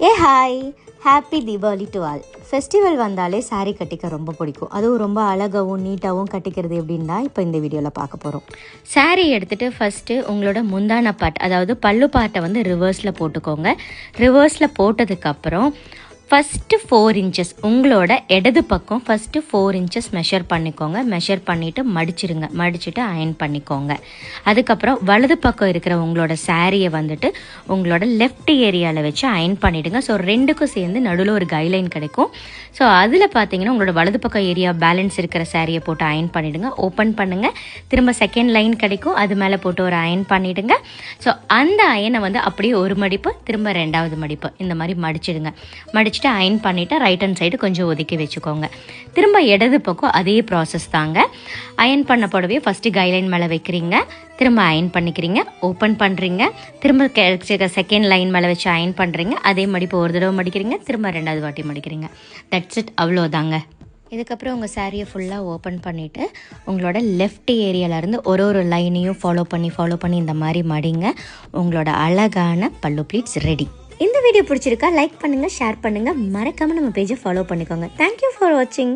A hi. Happy Deepavali to all festival வந்தாலே சாரீ கட்டிக்க ரொம்ப பிடிக்கும். அதுவும் ரொம்ப அழகாகவும் நீட்டாகவும் கட்டிக்கிறது எப்படின்னா இப்போ இந்த வீடியோவில் பார்க்க போகிறோம் சாரீ எடுத்துகிட்டு ஃபஸ்ட்டு உங்களோட முந்தான பாட் அதாவது பல்லு பாட்டை வந்து ரிவர்ஸில் போட்டுக்கோங்க. ரிவர்ஸில் போட்டதுக்கப்புறம் ஃபஸ்ட்டு ஃபோர் இன்ச்சஸ் உங்களோட இடது பக்கம் ஃபஸ்ட்டு ஃபோர் இன்ச்சஸ் மெஷர் பண்ணிக்கோங்க. மெஷர் பண்ணிவிட்டு மடிச்சிருங்க. மடிச்சுட்டு அயன் பண்ணிக்கோங்க. அதுக்கப்புறம் வலது பக்கம் இருக்கிற உங்களோட சாரியை வந்துட்டு உங்களோட லெஃப்ட் ஏரியாவில் வச்சு அயன் பண்ணிவிடுங்க ஸோ ரெண்டுக்கும் சேர்ந்து நடுவில் ஒரு கைலைன் கிடைக்கும். ஸோ அதில் பார்த்தீங்கன்னா உங்களோட வலது பக்கம் ஏரியா பேலன்ஸ் இருக்கிற சாரியை போட்டு அயன் பண்ணிவிடுங்க ஓப்பன் பண்ணுங்கள் திரும்ப செகண்ட் லைன் கிடைக்கும். அது மேலே போட்டு ஒரு அயன் பண்ணிவிடுங்க ஸோ அந்த அயனை வந்து அப்படியே ஒரு மடிப்பு திரும்ப ரெண்டாவது மடிப்பு. இந்த மாதிரி மடிச்சிடுங்க. வச்சுட்டு அயன் பண்ணிவிட்டு ரைட் ஹேண்ட் சைடு கொஞ்சம் ஒதுக்கி வச்சுக்கோங்க. திரும்ப இடது பக்கம் அதே ப்ராசஸ் தாங்க. அயன் பண்ண புடவையை ஃபஸ்ட்டு கைலைன் மேலே வைக்கிறீங்க. திரும்ப அயன் பண்ணிக்கிறீங்க. ஓப்பன் பண்ணுறீங்க திரும்ப செகண்ட் லைன் மேலே வச்சு அயன் பண்ணுறீங்க அதே மடிப்பு ஒரு தடவை மடிக்கிறீங்க. திரும்ப ரெண்டாவது வாட்டி மடிக்கிறீங்க. தட்ஸ் இட் அவ்வளோதாங்க. இதுக்கப்புறம் உங்கள் சாரியை ஃபுல்லாக ஓப்பன் பண்ணிவிட்டு உங்களோட லெஃப்ட் ஏரியாவிலேருந்து ஒரு ஒரு லைனையும் ஃபாலோ பண்ணி ஃபாலோ பண்ணி இந்த மாதிரி மடிங்க. உங்களோட அழகான பல்லு ப்ளீட்ஸ் ரெடி இந்த வீடியோ பிடிச்சிருக்கா லைக் பண்ணுங்கள் ஷேர் பண்ணுங்கள் மறக்காமல் நம்ம பேஜை ஃபாலோ பண்ணிக்கோங்க. தேங்க்யூ ஃபார் வாட்சிங்